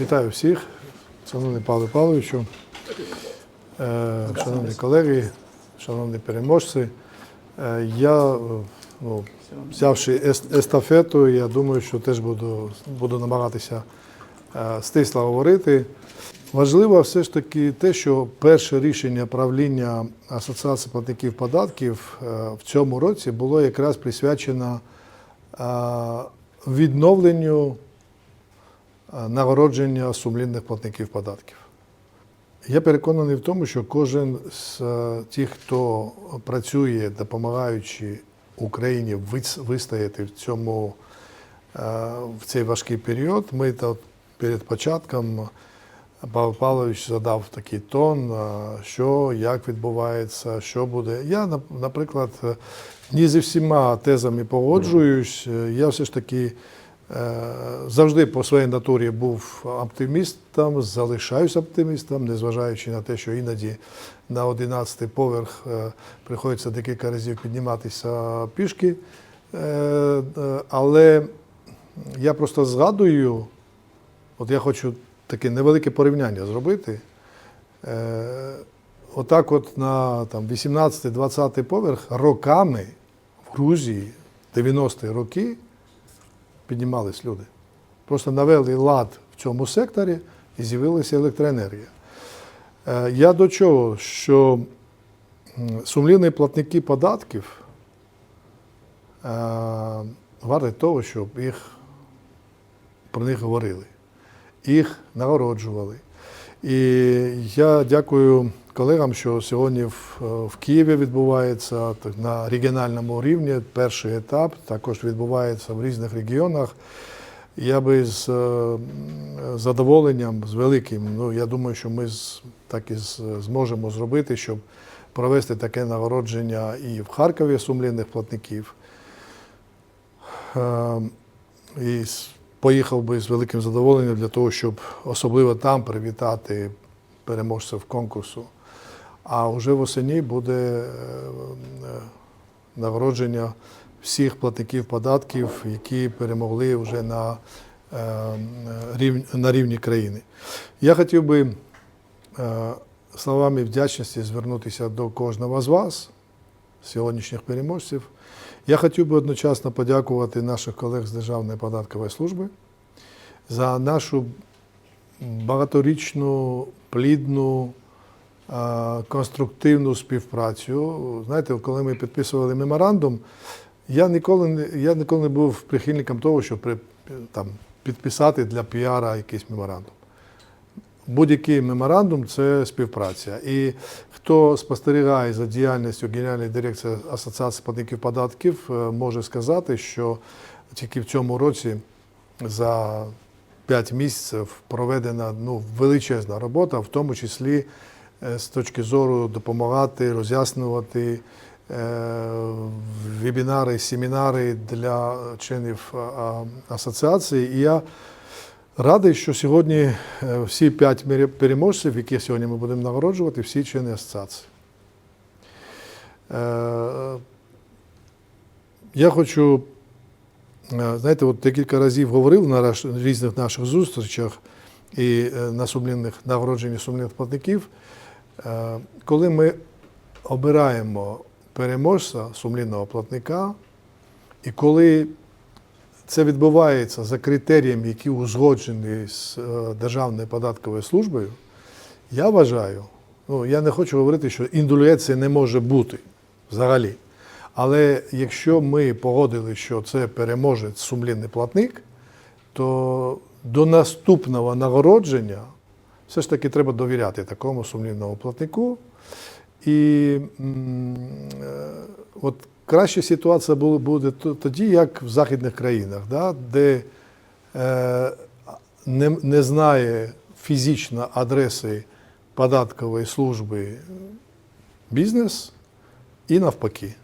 Вітаю всіх, шановний Павло Павловичу, е, шановні колеги, шановні переможці. Е, Я, е, ну, взявши ес- естафету, я думаю, що теж буду, буду намагатися е, стисло говорити. Важливо все ж таки те, що перше рішення правління Асоціації платників податків е, в цьому році було якраз присвячено е, відновленню е, нагородження сумлінних платників податків. Я переконаний в тому, що кожен з е, тих, хто працює, допомагаючи Україні вистояти в цьому е, в цей важкий період, ми перед початком Павло Павлович задав такий тон, е, що як відбувається, що буде. Я, наприклад, е, ні зі всіма тезами погоджуюсь. Е, Я все ж таки е, завжди по своїй натурі був оптимістом, залишаюсь оптимістом, незважаючи на те, що іноді на 11-й поверх е, приходиться декілька разів підніматися пішки. Е, е, Але я просто згадую, от я хочу таке невелике порівняння зробити. Е, Отак, от на там, 18-20 поверх роками в Грузії 90-ті роки піднімались люди. Просто навели лад в цьому секторі і з'явилася електроенергія. Е, Я до чого, що сумлінні платники податків е, варті того, щоб їх про них говорили, їх нагороджували. І я дякую колегам, що сьогодні в, в Києві відбувається так, на регіональному рівні перший етап, також відбувається в різних регіонах. Я би з е, задоволенням, з великим, ну я думаю, що ми з, так і з- зможемо зробити, щоб провести таке нагородження і в Харкові сумлінних платників. Е, І поїхав би з великим задоволенням для того, щоб особливо там привітати переможців конкурсу. А вже восені буде е, е, нагородження всіх платників податків, які перемогли вже на, е, на рівні країни. Я хотів би словами вдячності звернутися до кожного з вас, сьогоднішніх переможців. Я хотів би одночасно подякувати наших колег з Державної податкової служби за нашу багаторічну, плідну, конструктивну співпрацю. Знаєте, коли ми підписували меморандум, я ніколи я ніколи не був прихильником того, щоб при- там, підписати для піара якийсь меморандум. Будь-який меморандум це співпраця. І хто спостерігає за діяльністю Генеральної дирекції Асоціації платників податків, е, може сказати, що тільки в цьому році за 5 місяців проведена ну, величезна робота, в тому числі е, з точки зору допомагати, роз'яснювати е, вебінари, семінари для членів а, асоціації. І я радий, що сьогодні е, всі п'ять переможців, яких сьогодні ми будемо нагороджувати, всі члени асоціації. Е, Я хочу, е, знаєте, от декілька разів говорив на різних наших зустрічах і е, на сумлінних нагородженні сумлінних платників. Е, Коли ми обираємо переможця сумлінного платника, і коли це відбувається за критеріями, які узгоджені з е, Державною податковою службою, я вважаю, ну я не хочу говорити, що індулюції не може бути взагалі. Але якщо ми погодили, що це переможець сумлінний платник, то до наступного нагородження все ж таки треба довіряти такому сумлінному платнику. І е, от краща ситуація буде тоді, як в західних країнах, да, де е, не, не знає фізично адреси податкової служби бізнес і навпаки.